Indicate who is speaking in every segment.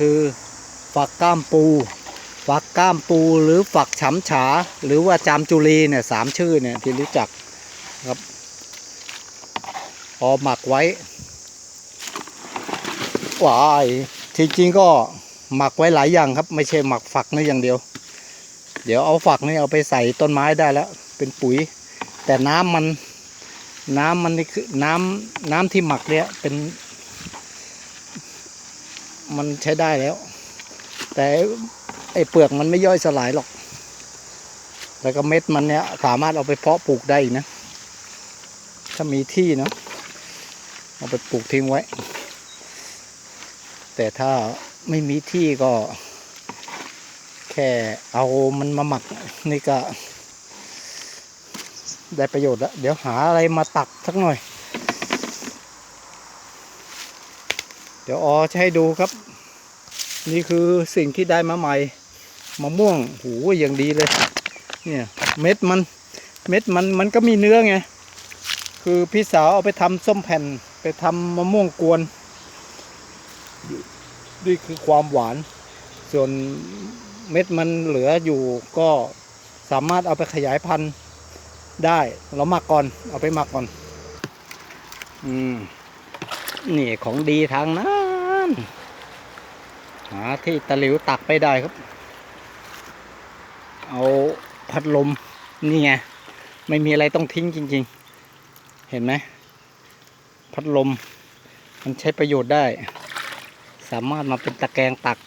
Speaker 1: คือฝักก้ามปู ฝักก้ามปูหรือฝักฉำฉา หรือว่าจามจุลีเนี่ยสามชื่อเนี่ยที่รู้จักครับพอหมักไว้วายที่จริงก็หมักไว้หลายอย่างครับ ไม่ใช่หมักฝักนี่อย่างเดียว เดี๋ยวเอาฝักนี่เอาไปใส่ต้นไม้ได้แล้ว เป็นปุ๋ย แต่น้ำมัน น้ำมันนี่คือน้ำน้ำที่หมักเนี่ยเป็น มันใช้ได้แล้ว แต่ไอ้เปลือกมันไม่ย่อยสลายหรอก แล้วก็เม็ดมันเนี้ยสามารถเอาไปเพาะปลูกได้นะ ถ้ามีที่เนาะเอาไปปลูกทิ้งไว้ แต่ถ้าไม่มีที่ก็ แค่เอามันมาหมักนี่ก็ ได้ประโยชน์แล้ว เดี๋ยวหาอะไรมาตักสักหน่อย เดี๋ยวออจะให้ดูครับ นี่คือสิ่งที่ได้มาใหม่มะม่วงหูอย่างดีเลย เนี่ยเม็ดมันเม็ดมันมันก็มีเนื้อไง คือพี่สาวเอาไปทำส้มแผ่น ไปทำมะม่วงกวนนี่คือความหวาน ส่วนเม็ดมันเหลืออยู่ก็สามารถเอาไปขยายพันธุ์ได้เราหมักก่อน เอาไปหมักก่อน อืม นี่ของดีทางนั้ นหาที่ตะหลิวตักไปได้ครับ เอาพัดลม นี่ไง ไม่มีอะไรต้องทิ้งจริง ๆ เห็นไหม พัดลม มันใช้ประโยชน์ได้ สามารถมาเป็นตะแกรงตัก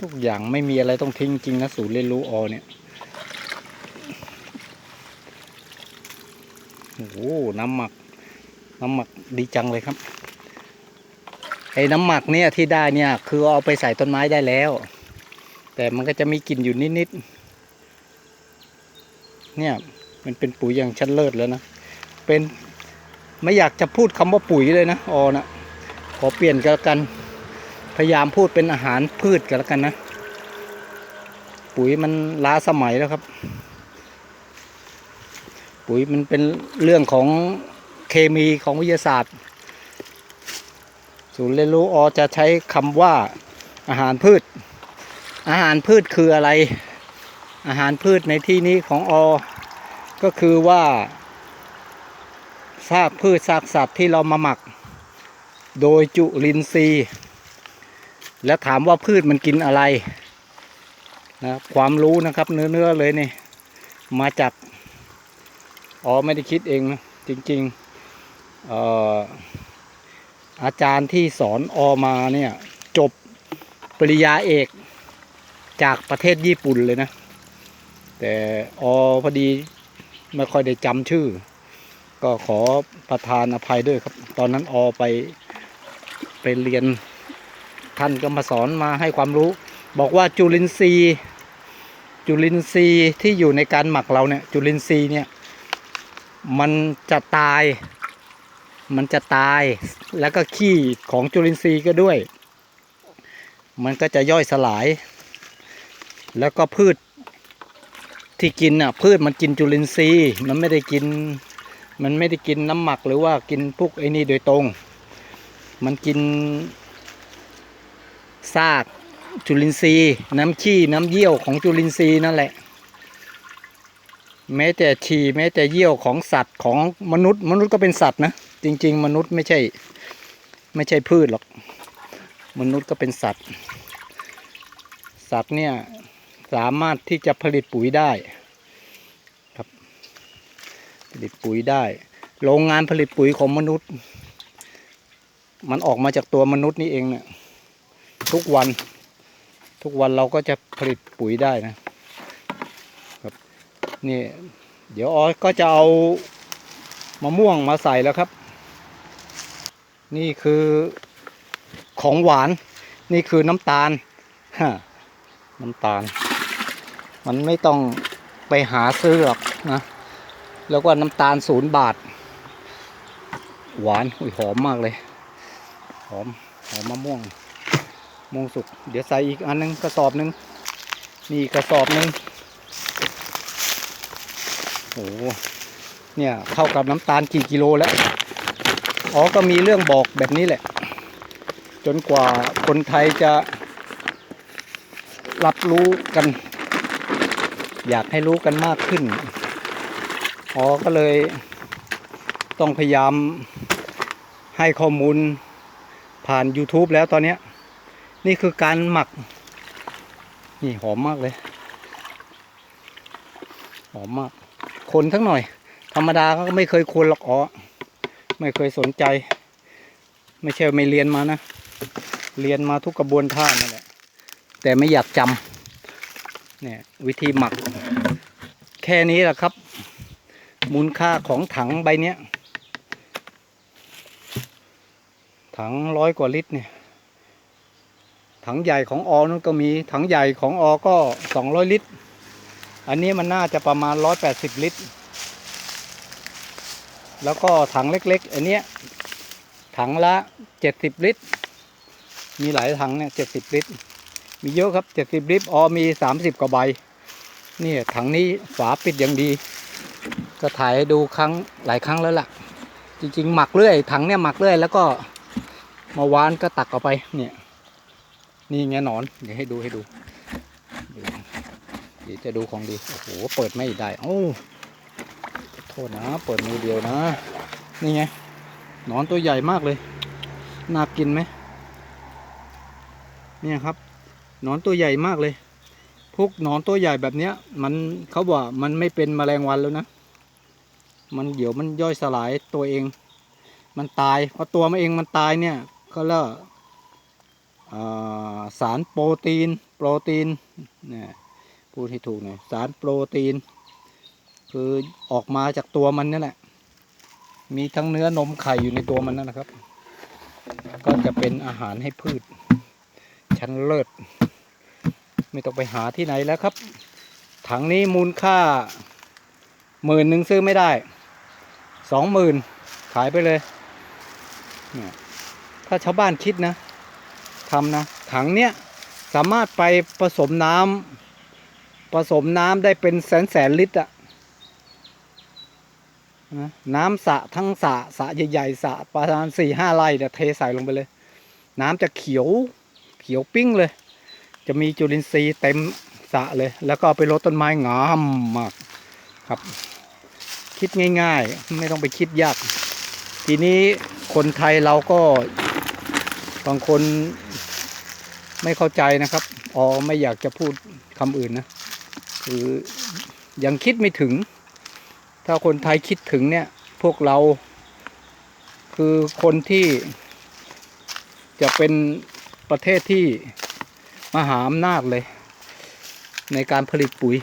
Speaker 1: ทุกอย่างไม่มีอะไรต้องทิ้งจริงนะศูนย์เรียนรู้อเนี่ยโอ้โหน้ำหมัก น้ำหมักดีจังเลยครับ ไอ้น้ำหมักเนี่ยที่ได้เนี่ย คือเอาไปใส่ต้นไม้ได้แล้ว แต่มันก็จะมีกลิ่นอยู่นิดๆเนี่ยมันเป็นปุ๋ยอย่างชั้นเลิศแล้วนะเป็นไม่อยากจะพูดคำว่าปุ๋ยเลยนะออนะขอเปลี่ยนกันละกัน พยายามพูดเป็นอาหารพืชกันแล้วกันนะ ปุ๋ยมันล้าสมัยแล้วครับ ปุ๋ยมันเป็นเรื่องของเคมีของวิทยาศาสตร์ ศูนย์เรียนรู้อจะใช้คำว่าอาหารพืช อาหารพืชคืออะไร อาหารพืชในที่นี้ของอ ก็คือว่าซากพืชซากสัตว์ที่เรามาหมัก โดยจุลินทรีย์ แล้วถามว่าพืชมันกินอะไรนะความรู้นะครับเนื้อๆเลยนี่ มาจากอ๋อไม่ได้คิดเองนะจริงๆเอ่อ อาจารย์ที่สอนอมาเนี่ยจบปริญญาเอกจากประเทศญี่ปุ่นเลยนะ แต่อพอดีไม่ค่อยได้จำชื่อ ก็ขอประทานอภัยด้วยครับ ตอนนั้นอไปไปเรียนท่านก็มาสอนมาให้ความรู้ บอกว่าจุลินทรีย์จุลินทรีย์ที่อยู่ในการหมักเราเนี่ยจุลินทรีย์เนี่ยมันจะตาย มันจะตาย แล้วก็ขี้ของจุลินทรีย์ก็ด้วย มันก็จะย่อยสลาย แล้วก็พืชที่กินอะพืชมันกินจุลินทรีย์ มันไม่ได้กิน มันไม่ได้กินน้ำหมักหรือว่ากินพวกไอ้นี่โดยตรง มันกินซากจุลินทรีย์ น้ำขี้น้ำเยี่ยวของจุลินทรีย์นั่นแหละ แม้แต่ฉี่แม้แต่เยี่ยวของสัตว์ของมนุษย์ มนุษย์ก็เป็นสัตว์นะ จริง ๆ มนุษย์ไม่ใช่ ไม่ใช่พืชหรอก มนุษย์ก็เป็นสัตว์ สัตว์เนี่ยสามารถที่จะผลิตปุ๋ยได้ครับ ผลิตปุ๋ยได้ โรงงานผลิตปุ๋ยของมนุษย์ มันออกมาจากตัวมนุษย์นี่เองเนี่ยทุกวันทุกวันเราก็จะผลิตปุ๋ยได้นะครับนี่เดี๋ยวออก็จะเอามะม่วงมาใส่แล้วครับ นี่คือของหวาน นี่คือน้ำตาลฮะน้ำตาล มันไม่ต้องไปหาซื้อหรอกนะ แล้วก็น้ำตาลศูนย์บาท หวานอุ้ยหอมมากเลย หอม หอมมะม่วงม่วงสุก เดี๋ยวใส่อีกอันนึงกระสอบนึง นี่กระสอบนึงโอ้โหเนี่ยเท่ากับน้ำตาลกี่กิโลแล้ว อ๋อก็มีเรื่องบอกแบบนี้แหละ จนกว่าคนไทยจะรับรู้กัน อยากให้รู้กันมากขึ้นอ๋อก็เลยต้องพยายามให้ข้อมูลผ่าน YouTube แล้วตอนนี้นี่คือการหมัก นี่หอมมากเลย หอมมาก คนทั้งหน่อย ธรรมดาก็ไม่เคยคนหรอกอ๋อ ไม่เคยสนใจ ไม่ใช่ไม่เรียนมานะ เรียนมาทุกกระบวนท่านั่นแหละ แต่ไม่อยากจำเนี่ยวิธีหมัก แค่นี้แหละครับ มูลค่าของถังใบเนี้ย ถังร้อยกว่าลิตรเนี่ย ถังใหญ่ของออนั่นก็มี ถังใหญ่ของอก็สองร้อยลิตร อันนี้มันน่าจะประมาณร้อยแปดสิบลิตร แล้วก็ถังเล็กๆ อันเนี้ยถังละเจ็ดสิบลิตร มีหลายถังเนี่ยเจ็ดสิบลิตร มีเยอะครับเจ็ดสิบลิตรออมีสามสิบกว่าใบนี่ถังนี้ฝาปิดอย่างดี ก็ถ่ายให้ดูครั้งหลายครั้งแล้วล่ะ จริงๆ หมักเรื่อย ถังเนี่ยหมักเรื่อย แล้วก็มาวานก็ตักเอาไปเนี่ยนี่ไงหนอนเดี๋ยวให้ดูให้ดูเดี๋ยวจะดูของดีโอ้โหเปิดไม่ได้โอ้ โทษนะเปิดมือเดียวนะ นี่ไงหนอนตัวใหญ่มากเลย น่ากินไหมเนี่ยครับหนอนตัวใหญ่มากเลย พวกหนอนตัวใหญ่แบบเนี้ย มันเขาบอกมันไม่เป็นแมลงวันแล้วนะ มันเดี๋ยวมันย่อยสลายตัวเอง มันตายพอตัวมันเองมันตายเนี่ยเขาเรียกว่าอ่าสารโปรตีน โปรตีนเนี่ยพูดให้ถูกหน่อยสารโปรตีน คือออกมาจากตัวมันนั่นแหละ มีทั้งเนื้อนมไข่อยู่ในตัวมันนั่นนะครับ ก็จะเป็นอาหารให้พืช ชั้นเลิศ ไม่ต้องไปหาที่ไหนแล้วครับ ถังนี้มูลค่าหมื่นหนึ่งซื้อไม่ได้สองหมื่นขายไปเลยเนี่ยถ้าชาวบ้านคิดนะทำนะ ถังเนี้ยสามารถไปผสมน้ำผสมน้ำได้เป็นแสนแสนลิตรอะ นะน้ำสระทั้งสระสระใหญ่ๆสระประมาณสี่ห้าไร่เนี่ยเทใส่ลงไปเลย น้ำจะเขียวเขียวปิ้งเลย จะมีจุลินทรีย์เต็มสระเลย แล้วก็ไปรดต้นไม้งามมากครับ คิดง่ายๆ ไม่ต้องไปคิดยาก ทีนี้คนไทยเราก็บางคนไม่เข้าใจนะครับอ๋อไม่อยากจะพูดคำอื่นนะ คือยังคิดไม่ถึง ถ้าคนไทยคิดถึงเนี่ย พวกเรา คือคนที่จะเป็นประเทศที่มหาอำนาจเลย ในการผลิตปุ๋ย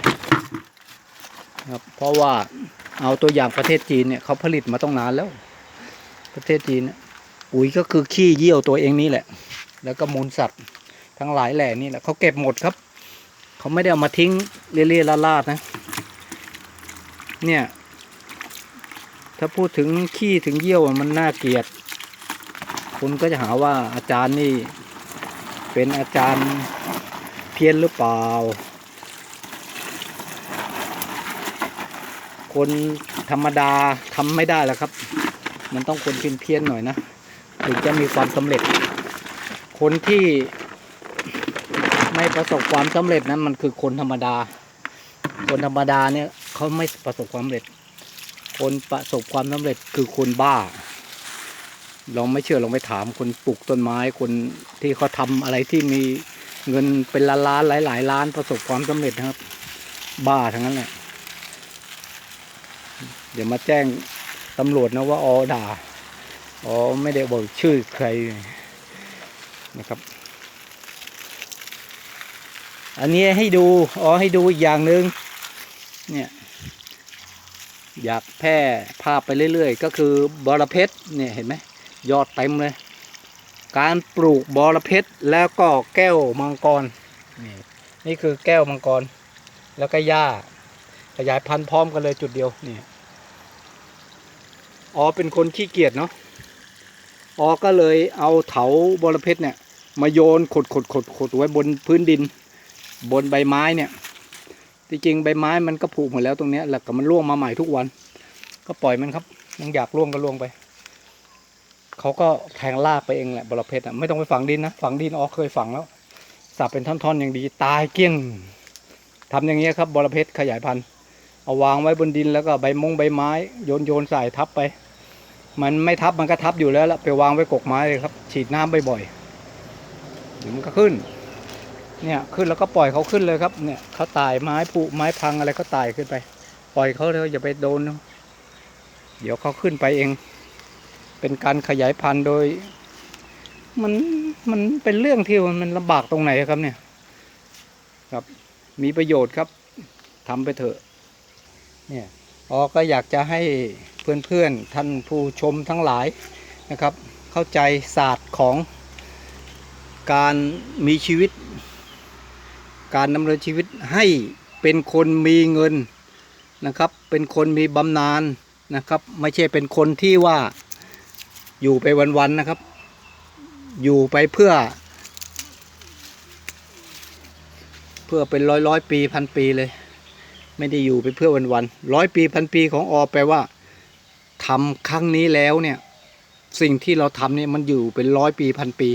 Speaker 1: ครับเพราะว่าเอาตัวอย่างประเทศจีนเนี่ยเขาผลิตมาต้องนานแล้ว ประเทศจีนปุ๋ยก็คือขี้เยี่ยวตัวเองนี่แหละ แล้วก็มูลสัตว์ทั้งหลายแหล่นี่แหละเขาเก็บหมดครับ เขาไม่ได้เอามาทิ้งเลี่ยๆลาดๆนะ เนี่ย ถ้าพูดถึงขี้ถึงเยี่ยวมันน่าเกลียด คุณก็จะหาว่าอาจารย์นี่ เป็นอาจารย์เพี้ยนหรือเปล่า คนธรรมดาทำไม่ได้แล้วครับ มันต้องคนเพี้ยนเพียนๆหน่อยนะ ถึงจะมีความสำเร็จ คนที่ไม่ประสบความสำเร็จนั้นมันคือคนธรรมดา คนธรรมดาเนี่ยเขาไม่ประสบความสำเร็จ คนประสบความสำเร็จคือคนบ้า ลองไม่เชื่อลองไปถามคนปลูกต้นไม้คนที่เขาทำอะไรที่มีเงินเป็นล้านล้านหลายหลายล้านประสบความสำเร็จนะครับ บ้าทั้งนั้นแหละเดี๋ยวมาแจ้งตำรวจนะว่าอ๋อด่าอ๋อไม่ได้บอกชื่อใครนะครับ อันนี้ให้ดูอ๋อให้ดูอีกอย่างหนึ่งเนี่ย อยากแพร่ภาพไปเรื่อย ๆ ก็คือบอระเพ็ดเนี่ยเห็นไหมยอดเต็มเลย การปลูกบอระเพ็ดแล้วก็แก้วมังกรนี่นี่คือแก้วมังกร แล้วก็หญ้าขยายพันธุ์พร้อมกันเลยจุดเดียวนี่อ๋อเป็นคนขี้เกียจเนาะอ๋อก็เลยเอาเถาบอระเพ็ดเนี่ยมาโยนขดขดขดขดไว้บนพื้นดิน บนใบไม้เนี่ย จริงใบไม้มันก็ผุหมดแล้วตรงนี้ยแล้วก็มันร่วงมาใหม่ทุกวัน ก็ปล่อยมันครับยังอยากร่วงก็ร่วงไปเขาก็แทงลากไปเองแหละบรเพชรอะไม่ต้องไปฝังดินนะฝังดินออกเคยฝังแล้วสับเป็นท่อนๆอย่างดีตายเกลี้ยงทำอย่างเงี้ยครับบรเพชรขยายพันธุ์เอาวางไว้บนดินแล้วก็ใบมงใบไม้โยนโยนใส่ทับไป มันไม่ทับมันก็ทับอยู่แล้วละไปวางไว้กกไม้เลยครับ ฉีดน้ำบ่อยๆเดี๋ยวมันก็ขึ้น เนี่ยขึ้นแล้วก็ปล่อยเขาขึ้นเลยครับ เนี่ยเขาตายไม้ผุไม้พังอะไรก็ตายขึ้นไป ปล่อยเขาเลยอย่าไปโดนเขาเดี๋ยวเขาขึ้นไปเอง เป็นการขยายพันธุ์โดย มันมันเป็นเรื่องที่มันลำบากตรงไหนครับเนี่ย ครับมีประโยชน์ครับทำไปเถอะ เนี่ยอ๋อก็อยากจะให้เพื่อนๆท่านผู้ชมทั้งหลายนะครับ เข้าใจศาสตร์ของการมีชีวิต การดำเนินชีวิตให้เป็นคนมีเงินนะครับ เป็นคนมีบำนาญนะครับ ไม่ใช่เป็นคนที่ว่าอยู่ไปวันๆนะครับ อยู่ไปเพื่อ เพื่อเป็นร้อยร้อยปีพันปีเลย ไม่ได้อยู่ไปเพื่อวันๆร้อยปีพันปีของอแปลว่าทำครั้งนี้แล้วเนี่ยสิ่งที่เราทำเนี่ยมันอยู่เป็นร้อยปีพันปี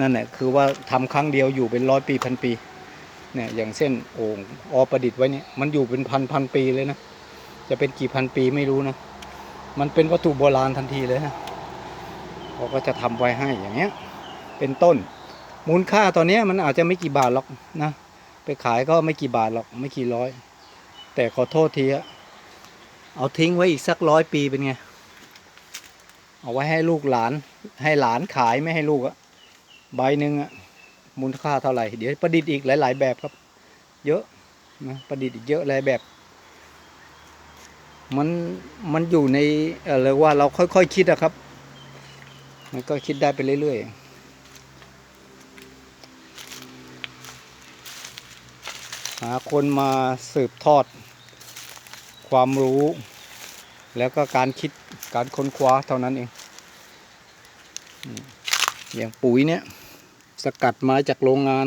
Speaker 1: นั่นแหละคือว่าทำครั้งเดียวอยู่เป็นร้อยปีพันปี เนี่ยอย่างเส้นโอ่งอประดิษฐ์ไว้เนี่ยมันอยู่เป็นพันพันปีเลยนะจะเป็นกี่พันปีไม่รู้นะ มันเป็นวัตถุโบราณทันทีเลยนะเขาก็จะทำไว้ให้อย่างเงี้ย เป็นต้น มูลค่าตอนนี้มันอาจจะไม่กี่บาทหรอกนะ ไปขายก็ไม่กี่บาทหรอกไม่กี่ร้อย แต่ขอโทษทีอะเอาทิ้งไว้อีกสักร้อยปีเป็นไง เอาไว้ให้ลูกหลาน ให้หลานขายไม่ให้ลูกอะใบหนึ่งอะ มูลค่าเท่าไหร่ เดี๋ยวประดิษฐ์อีกหลาย ๆ แบบครับ เยอะนะประดิษฐ์อีกเยอะหลายแบบ มันมันอยู่ในเออเรียกว่าเราค่อยๆคคิดอะครับ มันก็คิดได้ไปเรื่อย ๆหาคนมาสืบทอด ความรู้ แล้วก็การคิดการค้นคว้าเท่านั้นเองอืมอย่างปุ๋ยเนี่ย สกัดมาจากโรงงาน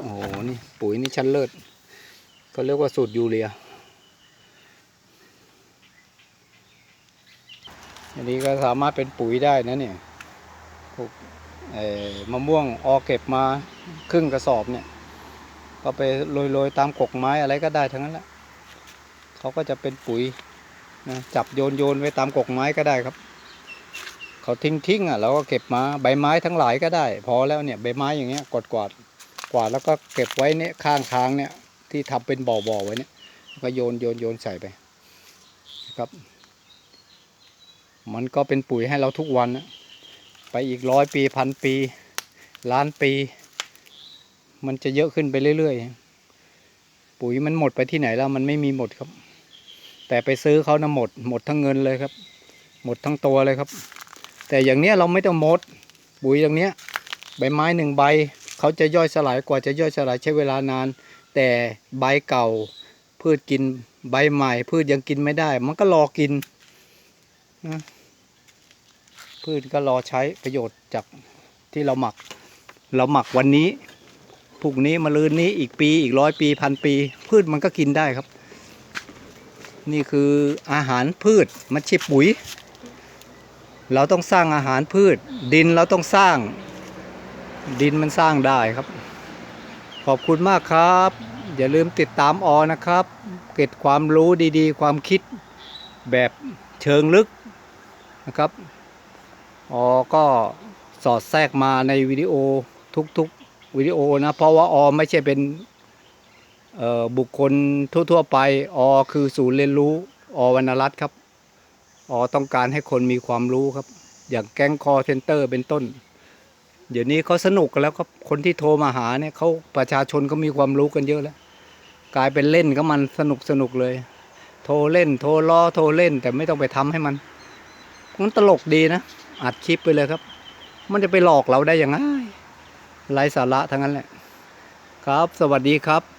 Speaker 1: โอ้โห นี่ปุ๋ยนี่ชั้นเลิศก็เรียกว่าสูตรยูเรีย อันนี้ก็สามารถเป็นปุ๋ยได้นะเนี่ยพวกเอ่อมะม่วงออเก็บมาครึ่งกระสอบเนี่ย ก็ไปโรยๆตามกกไม้อะไรก็ได้ทั้งนั้นแหละเขาก็จะเป็นปุ๋ยนะจับโยนโยนไว้ตามกกไม้ก็ได้ครับ เขาทิ้งทิ้งอะเราก็เก็บมาใบไม้ทั้งหลายก็ได้ พอแล้วเนี่ยใบไม้อย่างเงี้ยกวาดกวาดกวาดแล้วก็เก็บไว้เนี่ยข้างทางเนี่ยที่ทำเป็นบ่อบ่อไว้เนี่ยก็โยนโยนโยนใส่ไปครับ มันก็เป็นปุ๋ยให้เราทุกวันนะไปอีกร้อยปีพันปีล้านปี มันจะเยอะขึ้นไปเรื่อยๆ ปุ๋ยมันหมดไปที่ไหนแล้วมันไม่มีหมดครับ แต่ไปซื้อเขานะหมด หมดทั้งเงินเลยครับ หมดทั้งตัวเลยครับ แต่อย่างเนี้ยเราไม่ต้องมดปุ๋ยอย่างเนี้ยใบไม้หนึ่งใบเขาจะย่อยสลายกว่าจะย่อยสลายใช้เวลานาน แต่ใบเก่า พืชกินใบใหม่ พืชยังกินไม่ได้ มันก็รอกินนะพืชก็รอใช้ประโยชน์จากที่เราหมัก เราหมักวันนี้พรุ่งนี้มะรืนนี้อีกปีอีกร้อยปีพันปี พืชมันก็กินได้ครับ นี่คืออาหารพืชมันใช่ปุ๋ย เราต้องสร้างอาหารพืช ดินเราต้องสร้าง ดินมันสร้างได้ครับ ขอบคุณมากครับ อย่าลืมติดตามออนะครับ เก็บความรู้ดีๆ ความคิดแบบเชิงลึกนะครับออก็สอดแทรกมาในวิดีโอทุกๆวิดีโอนะ เพราะว่าออไม่ใช่เป็นบุคคลทั่ว ๆ ไป ออคือศูนย์เรียนรู้ อวรรณรัตน์ครับ อ๋อต้องการให้คนมีความรู้ครับ อย่างแก๊งคอเซนเตอร์เป็นต้น เดี๋ยวนี้เขาสนุกกันแล้วครับคนที่โทรมาหาเนี่ยเขาประชาชนก็มีความรู้กันเยอะแล้ว กลายเป็นเล่นก็มันสนุกสนุกเลย โทรเล่น โทรล้อโทรเล่น แต่ไม่ต้องไปทำให้มันมันตลกดีนะอัดคลิปไปเลยครับ มันจะไปหลอกเราได้ยังไงไร้สาระทั้งนั้นแหละ ครับ สวัสดีครับ